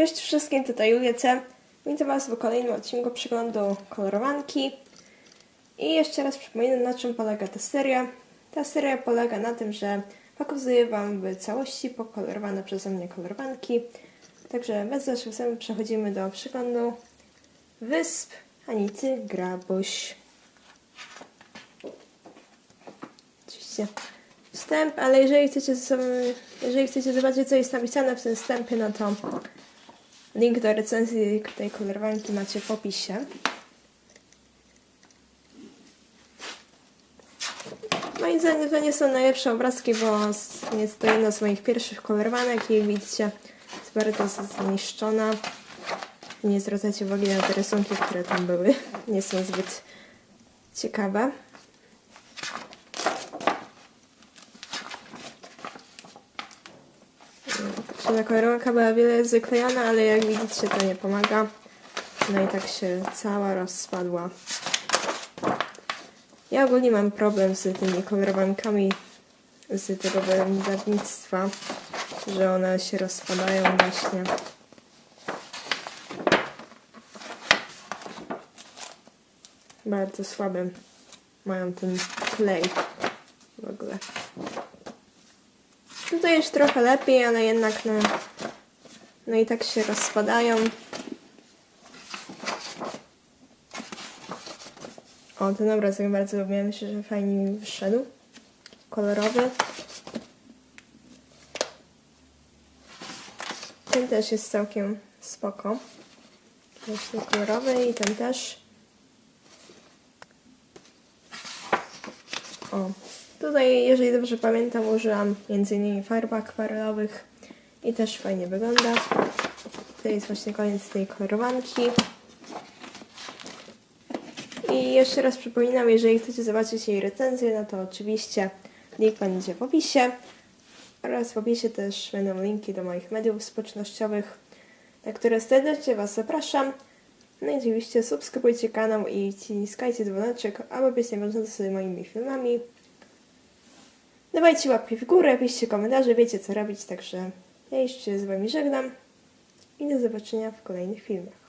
Cześć wszystkim, tutaj Julia C. Witam Was w kolejnym odcinku przeglądu kolorowanki. I jeszcze raz przypominam, na czym polega ta seria. Ta seria polega na tym, że pokazuję Wam w całości pokolorowane przeze mnie kolorowanki. Także bez wstępu przechodzimy do przeglądu wysp Anity Grabuś. Oczywiście wstęp, ale jeżeli chcecie, jeżeli chcecie zobaczyć, co jest napisane w tym wstępie, no to link do recenzji tej kolorowanki macie w opisie. Moim zdaniem to nie są najlepsze obrazki, bo jest to jedna z moich pierwszych kolorowanek i jak widzicie jest bardzo zniszczona. Nie zwracajcie uwagi na te rysunki, które tam były. Nie są zbyt ciekawe. Także ta kolorowanka była wiele zaklejana, ale jak widzicie to nie pomaga. No i tak się cała rozpadła. Ja ogólnie mam problem z tymi kolorowankami z tego wydawnictwa, że one się rozpadają właśnie. Bardzo słabym mają ten klej w ogóle. Tutaj już trochę lepiej, ale jednak no, no i tak się rozpadają. O, ten obrazek bardzo lubię. Myślę, że fajnie mi wyszedł. Kolorowy. Ten też jest całkiem spoko. Właśnie kolorowy i ten też. O, tutaj, jeżeli dobrze pamiętam, użyłam m.in. farb akwarelowych i też fajnie wygląda. To jest właśnie koniec tej kolorowanki. I jeszcze raz przypominam, jeżeli chcecie zobaczyć jej recenzję, no to oczywiście link będzie w opisie. Oraz w opisie też będą linki do moich mediów społecznościowych, na które serdecznie Was zapraszam. No i oczywiście subskrybujcie kanał i wciskajcie dzwoneczek, aby być nie bieżąco z moimi filmami. Dawajcie łapki w górę, piszcie komentarze, wiecie co robić, także ja jeszcze z Wami żegnam i do zobaczenia w kolejnych filmach.